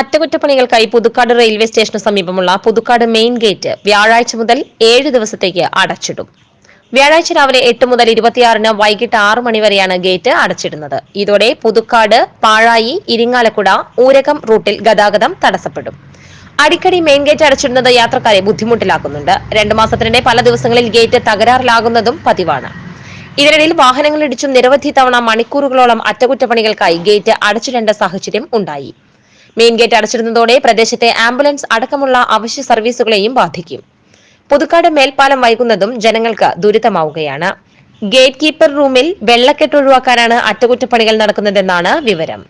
അറ്റകുറ്റപ്പണികൾക്കായി പുതുക്കാട് റെയിൽവേ സ്റ്റേഷന് സമീപമുള്ള Puthukkad main gate വ്യാഴാഴ്ച മുതൽ ഏഴ് ദിവസത്തേക്ക് അടച്ചിടും. വ്യാഴാഴ്ച രാവിലെ എട്ട് മുതൽ ഇരുപത്തിയാറിന് വൈകിട്ട് ആറ് മണിവരെയാണ് ഗേറ്റ് അടച്ചിടുന്നത്. ഇതോടെ പുതുക്കാട് പാഴായി ഇരിങ്ങാലക്കുട ഊരകം റൂട്ടിൽ ഗതാഗതം തടസ്സപ്പെടും. അടിക്കടി മെയിൻ ഗേറ്റ് അടച്ചിടുന്നത് യാത്രക്കാരെ ബുദ്ധിമുട്ടിലാക്കുന്നുണ്ട്. രണ്ടു മാസത്തിനിടെ പല ദിവസങ്ങളിൽ ഗേറ്റ് തകരാറിലാകുന്നതും പതിവാണ്. ഇതിനിടയിൽ വാഹനങ്ങളിടിച്ചും നിരവധി തവണ മണിക്കൂറുകളോളം അറ്റകുറ്റപ്പണികൾക്കായി ഗേറ്റ് അടച്ചിടേണ്ട സാഹചര്യം ഉണ്ടായി. മെയിൻ ഗേറ്റ് അടച്ചിടുന്നതോടെ പ്രദേശത്തെ ആംബുലൻസ് അടക്കമുള്ള അവശ്യ സർവീസുകളെയും ബാധിക്കും. പുതുക്കാട് മേൽപ്പാലം വൈകുന്നതും ജനങ്ങൾക്ക് ദുരിതമാവുകയാണ്. ഗേറ്റ് കീപ്പർ റൂമിൽ വെള്ളക്കെട്ട് ഒഴിവാക്കാനാണ് അറ്റകുറ്റപ്പണികൾ നടക്കുന്നതെന്നാണ് വിവരം.